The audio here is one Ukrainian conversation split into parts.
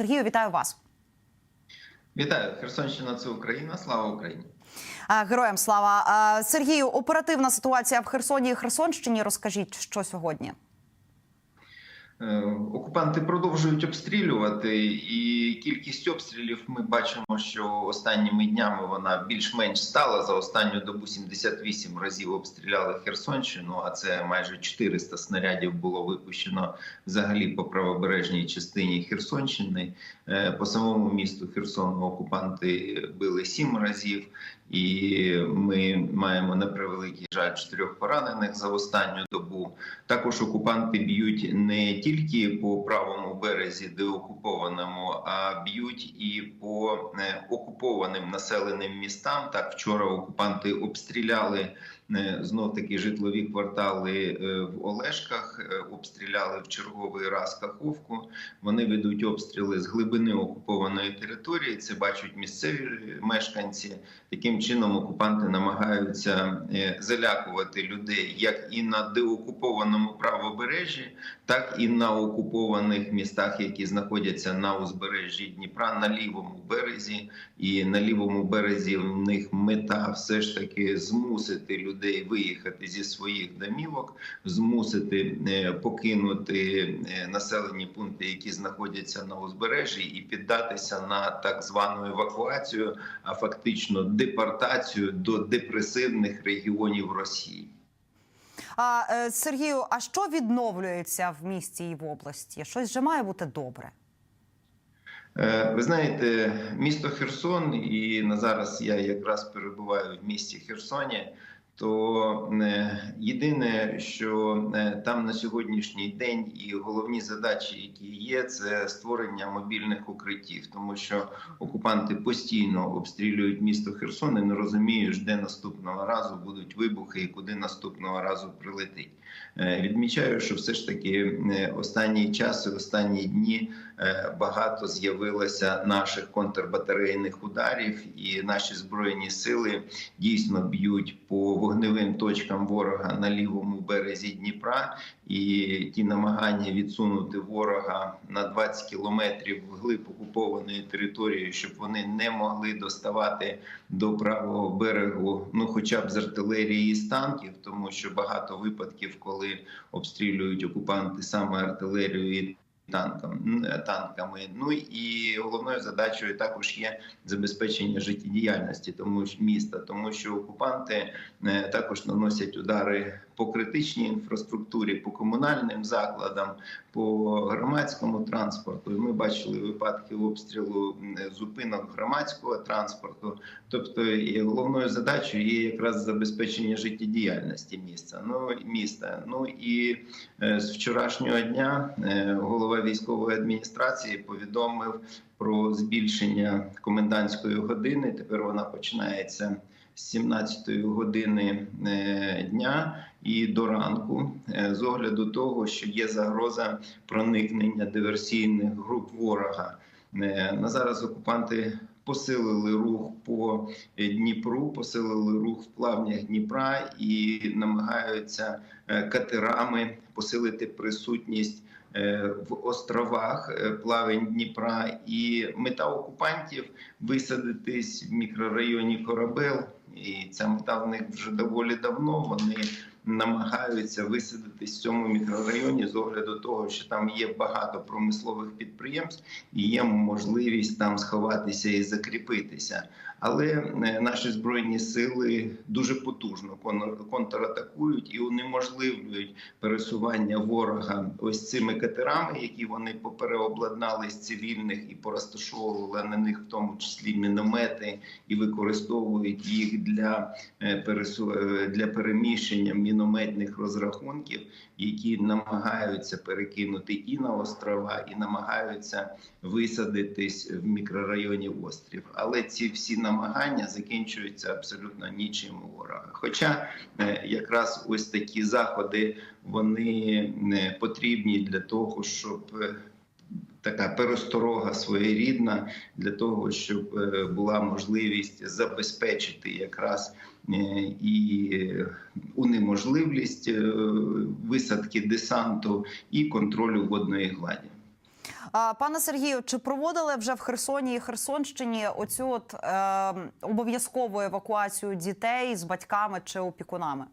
Сергію, вітаю вас. Вітаю, Херсонщина це Україна. Слава Україні. Героям слава Сергію. Оперативна ситуація в Херсоні і Херсонщині. Розкажіть, що сьогодні. Е, Окупанти продовжують обстрілювати, і кількість обстрілів ми бачимо, що останніми днями вона більш-менш стала. За останню добу 78 разів обстріляли Херсонщину, а це майже 400 снарядів було випущено взагалі по правобережній частині Херсонщини. Е, По самому місту Херсону окупанти били 7 разів, і ми маємо на превеликий жаль чотирьох поранених за останню добу. Також окупанти б'ють не тільки по правому березі, де окупованому, а б'ють і по е, окупованим населеним містам. Так вчора окупанти обстріляли знов таки житлові квартали е, в Олешках, е, обстріляли в черговий раз Каховку. Вони ведуть обстріли з глибини окупованої території. Це бачать місцеві мешканці. Таким чином окупанти намагаються е, залякувати людей як і на деокупованому правобережжі, так і на окупованих містах, які знаходяться на узбережжі Дніпра, на лівому березі. І на лівому березі в них мета все ж таки змусити людей виїхати зі своїх домівок, змусити е, покинути е, населені пункти, які знаходяться на узбережжі, і піддатися на так звану евакуацію, а фактично депортацію до депресивних регіонів Росії. А е, Сергію, а що відновлюється в місті і в області? Щось вже має бути добре. Ви знаєте, місто Херсон, і на зараз я якраз перебуваю в місті Херсоні. То е, єдине, що е, там на сьогоднішній день і головні задачі, які є, це створення мобільних укриттів, тому що окупанти постійно обстрілюють місто Херсон і не розуміють, де наступного разу будуть вибухи і куди наступного разу прилетить. Е, Відмічаю, що все ж таки останній час, і останні дні багато з'явилося наших контрбатарейних ударів, і наші збройні сили дійсно б'ють по вогневим точкам ворога на лівому березі Дніпра, і ті намагання відсунути ворога на 20 кілометрів вглиб окупованої території, щоб вони не могли доставати до правого берегу, ну хоча б з артилерії і з танків, тому що багато випадків, коли обстрілюють окупанти саме артилерію і танкам танками. Ну і головною задачею також є забезпечення життєдіяльності тому міста, тому що окупанти також наносять удари по критичній інфраструктурі, по комунальним закладам, по громадському транспорту. Ми бачили випадки обстрілу зупинок громадського транспорту. Тобто, головною задачею є якраз забезпечення життєдіяльності міста. Ну міста. Ну і з вчорашнього дня голова військової адміністрації повідомив про збільшення комендантської години. Тепер вона починається з 17 години дня і до ранку, з огляду того, що є загроза проникнення диверсійних груп ворога. На зараз окупанти. Посилили рух по Дніпру, посилили рух в плавнях Дніпра і намагаються катерами посилити присутність в островах плавень Дніпра. І мета окупантів висадитись в мікрорайоні Корабел. І ця мета в них вже доволі давно. Вони намагаються висадитись в цьому мікрорайоні з огляду того, що там є багато промислових підприємств і є можливість там сховатися і закріпитися. Але наші збройні сили дуже потужно контратакують і унеможливлюють пересування ворога ось цими катерами, які вони попереобладнали з цивільних і порозташовували на них, в тому числі міномети, і використовують їх для пересу... для переміщення мінометних розрахунків, які намагаються перекинути і на острова, і намагаються висадитись в мікрорайоні острів. Але ці всі намагання закінчуються абсолютно нічим у ворога. Хоча якраз ось такі заходи вони потрібні для того, щоб Така пересторога своєрідна для того, щоб була можливість забезпечити якраз і унеможливість висадки десанту і контролю водної гладі. Пане Сергію, чи проводили вже в Херсоні і Херсонщині оцю от е, обов'язкову евакуацію дітей з батьками чи опікунами?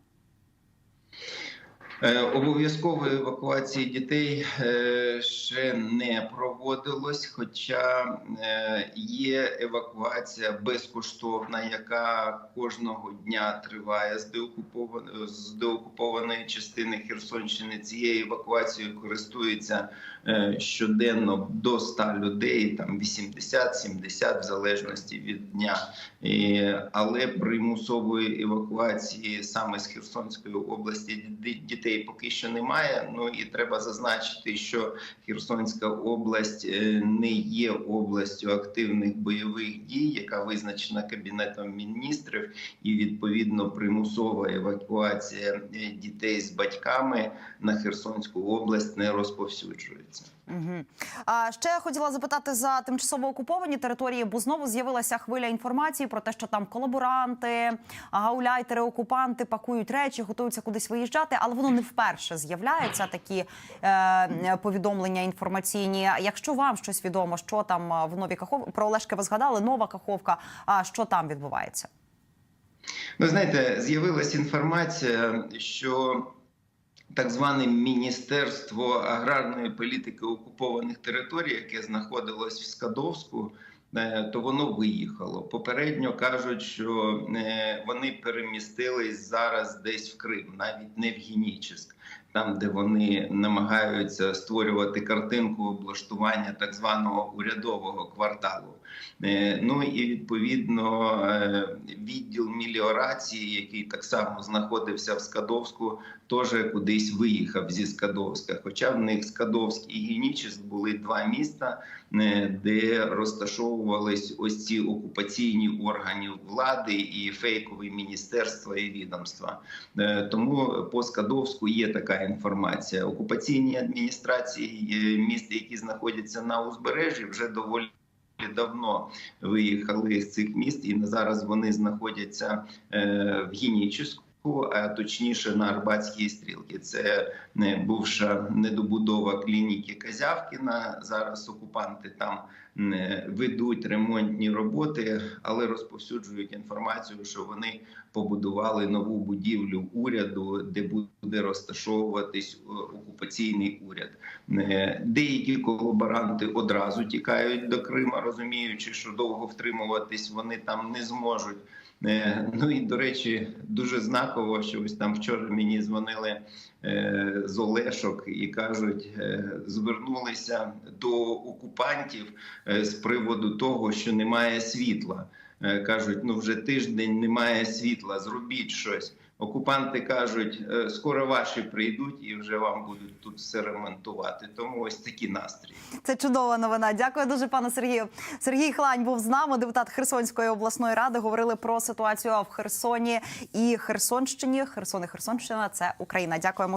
Е, Обов'язкової евакуації дітей е, ще не проводилось, хоча е, є евакуація безкоштовна, яка кожного дня триває з деокупованої, з деокупованої частини Херсонщини. Цією евакуацією користується е, щоденно до 100 людей, там 80-70 в залежності від дня. Але примусової евакуації саме з Херсонської області дітей поки що немає. Ну і треба зазначити, що Херсонська область е, не є областю активних бойових дій, яка визначена кабінетом міністрів, і відповідно примусова евакуація е, дітей з батьками на Херсонську область не розповсюджується. Угу. А ще я хотіла запитати за тимчасово окуповані території, бо знову з'явилася хвиля інформації про те, що там колаборанти, гауляйтери, окупанти пакують речі, готуються кудись виїжджати, але воно не вперше з'являються такі е, повідомлення інформаційні. Якщо вам щось відомо, що там в новій Каховці, про Олешки ви згадали, нова Каховка, а що там відбувається? Ви знаєте, з'явилася інформація, що так зване Міністерство аграрної політики окупованих територій, яке знаходилось в Скадовську, е, то воно виїхало. Попередньо кажуть, що е, вони перемістились зараз десь в Крим, навіть не в Генічеськ, там, де вони намагаються створювати картинку облаштування так званого урядового кварталу. Е, Ну і відповідно е, відділ меліорації, який так само знаходився в Скадовську, теж кудись виїхав зі Скадовська. Хоча в них Скадовськ і Генічеськ були два міста, е, де розташовувались ось ці окупаційні органи влади і фейкові міністерства і відомства. Тому по Скадовську є така інформація. Окупаційні адміністрації е, міст, які знаходяться на узбережжі, вже доволі. Давно виїхали з цих міст, і зараз вони знаходяться в в Генічеську, а точніше на Арбатській стрілці. Це не бувша недобудова клініки Казявкіна. Зараз окупанти там е, ведуть ремонтні роботи, але розповсюджують інформацію, що вони побудували нову будівлю уряду, де буде розташовуватись е, окупаційний уряд. Е, Деякі колаборанти одразу тікають до Крима, розуміючи, що довго втримуватись вони там не зможуть. Е, Ну і до речі, дуже знаково, що ось там вчора мені дзвонили е, з Олешок і кажуть, е, звернулися до окупантів з приводу того, що немає світла. Кажуть, ну вже тиждень немає світла, зробіть щось. Окупанти кажуть, «Е, скоро ваші прийдуть і вже вам будуть тут все ремонтувати. Тому ось такі настрій. Це чудова новина. Дякую дуже, пане Сергію. Сергій Хлань був з нами, депутат Херсонської обласної ради. Говорили про ситуацію в Херсоні і Херсонщині. Херсон і Херсонщина це Україна. Дякуємо.